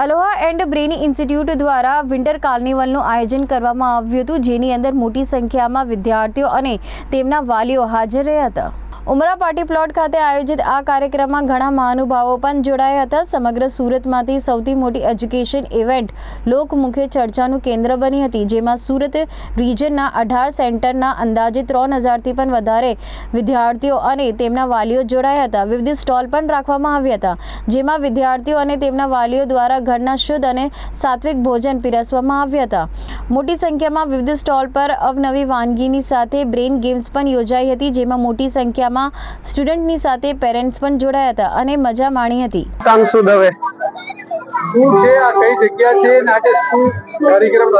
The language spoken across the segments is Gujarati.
અલોહા એન્ડ બ્રેની ઇન્સ્ટિટ્યૂટ દ્વારા વિન્ટર કાર્નિવલનું આયોજન કરવામાં આવ્યું હતું, જેની અંદર મોટી સંખ્યામાં વિદ્યાર્થીઓ અને તેમના વાલીઓ હાજર રહ્યા હતા. ઉમરા પ્લોટ ખાતે આયોજિત આ કાર્યક્રમમાં ઘણા મહાનુભાવો પણ જોડાયા હતા. સમગ્ર સુરતમાંથી સૌથી મોટી એજ્યુકેશન ઇવેન્ટ લોકમુખે ચર્ચાનું કેન્દ્ર બની હતી, જેમાં સુરત રિજનના અઢાર સેન્ટરના અંદાજે ત્રણ હજારથી પણ વધારે વિદ્યાર્થીઓ અને તેમના વાલીઓ જોડાયા હતા. વિવિધ સ્ટોલ પણ રાખવામાં આવ્યા હતા, જેમાં વિદ્યાર્થીઓ અને તેમના વાલીઓ દ્વારા ઘરના શુદ્ધ અને સાત્વિક ભોજન પીરસવામાં આવ્યા હતા. મોટી સંખ્યામાં વિવિધ સ્ટોલ પર અવનવી વાનગીની સાથે બ્રેન ગેમ્સ પણ યોજાઈ હતી, જેમાં મોટી સંખ્યામાં સ્ટુડન્ટની સાથે પેરેન્ટ્સ પણ જોડાયા હતા અને મજા માણી હતી. કાંસુ દવે શું છે? આ કઈ જગ્યા છે? અને આજે શું કાર્યક્રમ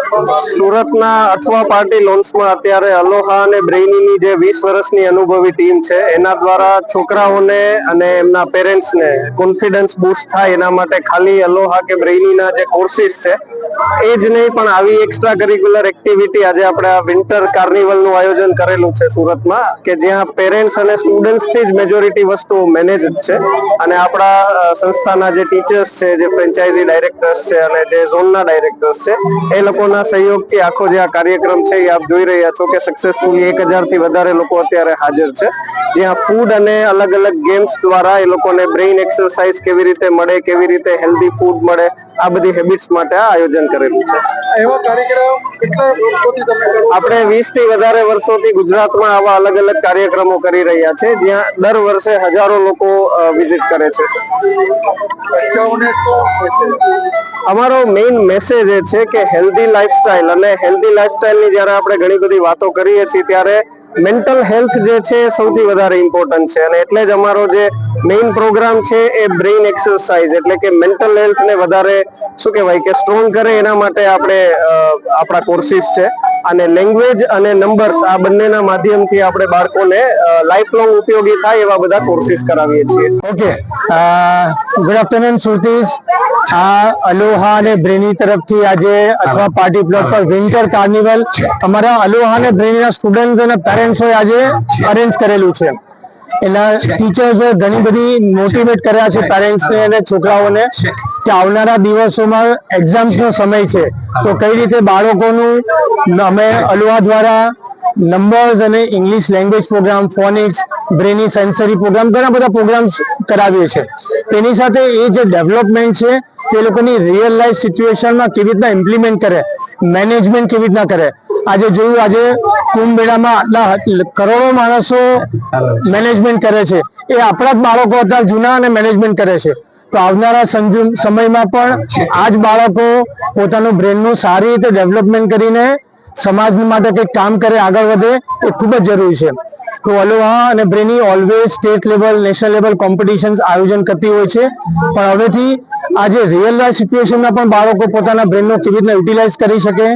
સુરતના અઠવા પાર્ટી લોન્સમાં અત્યારે અલોહા અને બ્રેઇનીની જે વીસ વર્ષની અનુભવી ટીમ છે એના દ્વારા છોકરાઓને અને એમના પેરેન્ટ્સને કોન્ફિડન્સ બૂસ્ટ થાય એના માટે ખાલી અલોહા કે બ્રેઇનીના જે કોર્સિસ છે એ જ નહીં, પણ આવી એક્સ્ટ્રા કરિક્યુલર એક્ટિવિટી આજે આપણે આ વિન્ટર કાર્નિવલનું આયોજન કરેલું છે સુરતમાં, કે જ્યાં પેરેન્ટ્સ અને સ્ટુડન્ટ્સથી જ મેજોરિટી વસ્તુ મેનેજ છે. અને આપણા સંસ્થાના જે ટીચર્સ છે, જે ફ્રેન્ચાઇઝી ડાયરેક્ટર્સ છે અને જે ઝોનના ડાયરેક્ટર્સ છે, એ લોકોના સહયોગથી આખો જે આ કાર્યક્રમ છે એ આપ જોઈ રહ્યા છો કે સક્સેસફુલી એક થી વધારે લોકો અત્યારે હાજર છે. જ્યાં ફૂડ અને અલગ અલગ ગેમ્સ દ્વારા એ લોકોને બ્રેઇન એક્સરસાઇઝ કેવી રીતે મળે, કેવી રીતે હેલ્ધી ફૂડ મળે આ બધી હેબિટ્સ માટે આયોજન કરેલું છે. એવા કાર્યક્રમ કેટલા વર્ષોથી તમે આપણે વીસથી વધારે વર્ષોથી ગુજરાતમાં આવા અલગ અલગ કાર્યક્રમો કરી રહ્યા છે જ્યાં દર વર્ષે હજારો લોકો વિઝિટ કરે છે? અમારો મેઇન મેસેજ એ છે કે હેલ્ધી લાઇફસ્ટાઇલ અને હેલ્ધી લાઇફસ્ટાઇલની જ્યારે આપણે ઘણી બધી વાતો કરીએ છીએ ત્યારે મેન્ટલ હેલ્થ જે છે સૌથી વધારે ઇમ્પોર્ટન્ટ છે અને એટલે જ અમારો જે મેઇન પ્રોગ્રામ છે એ બ્રેઇન એક્સરસાઇઝ એટલે કે મેન્ટલ હેલ્થને વધારે શું કહેવાય કે સ્ટ્રોંગ કરે એના માટે આપણે આપણા કોર્સિસ છે. અને લેંગ્વેજ અને નંબર્સ આ બંનેના માધ્યમથી આપણે બાળકોને લાઈફ લોંગ ઉપયોગી થાય એવા બધા કોર્સિસ કરાવીએ છીએ. ઓકે. ગુડ આફ્ટરનૂન સુરતીશ આ અલોહા અને બ્રેની તરફથી આજે અથવા પાર્ટી પ્લોટ પર વિન્ટર કાર્નિવલ અમારા અલોહા અને બ્રેનીના સ્ટુડન્ટ્સ અને પેરેન્ટ્સોએ આજે અરેન્જ કરેલું છે. એના ટીચર્સે ઘણી બધી મોટિવેટ કર્યા છે પેરેન્ટ્સને અને છોકરાઓને કે આવનારા દિવસોમાં એક્ઝામ્સનો સમય છે. તો કઈ રીતે બાળકોનું અમે અલવા દ્વારા નંબર્સ અને English language programme phonics Brainy sensory programme ઘણા બધા પ્રોગ્રામ્સ કરાવીએ છીએ. તેની સાથે એ જે ડેવલપમેન્ટ છે, તે લોકોની રિયલ લાઈફ સિચ્યુએશનમાં કેવી રીતના ઇમ્પ્લિમેન્ટ કરે મેનેજમેન્ટ કેવી રીતના કરે આજે જોયું, આજે કુંભ મેળામાં આટલા કરોડો માણસો મેનેજમેન્ટ કરે છે. એ આપણા જ બાળકો હતા જૂના અને મેનેજમેન્ટ કરે છે. તો આવનારા સમયમાં પણ આ જ બાળકો પોતાનું બ્રેનનું સારી રીતે ડેવલપમેન્ટ કરીને સમાજ માટે કંઈક કામ કરે, આગળ વધે, એ ખૂબ જ જરૂરી છે. તો અલોહા અને Brainy always state level national level competitions આયોજન કરતી હોય છે. પણ હવેથી આજે રિયલ લાઈફ સિચ્યુએશનમાં પણ બાળકો પોતાના બ્રેનનો કેવી રીતના યુટિલાઇઝ કરી શકે?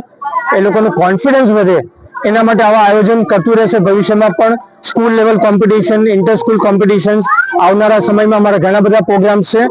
એ લોકોનું કોન્ફિડન્સ વધે. એના માટે આવા આયોજન કરતું રહેશે ભવિષ્યમાં પણ. School level competition inter school competitions આવનારા સમયમાં અમારા ઘણા બધા પ્રોગ્રામ્સ છે.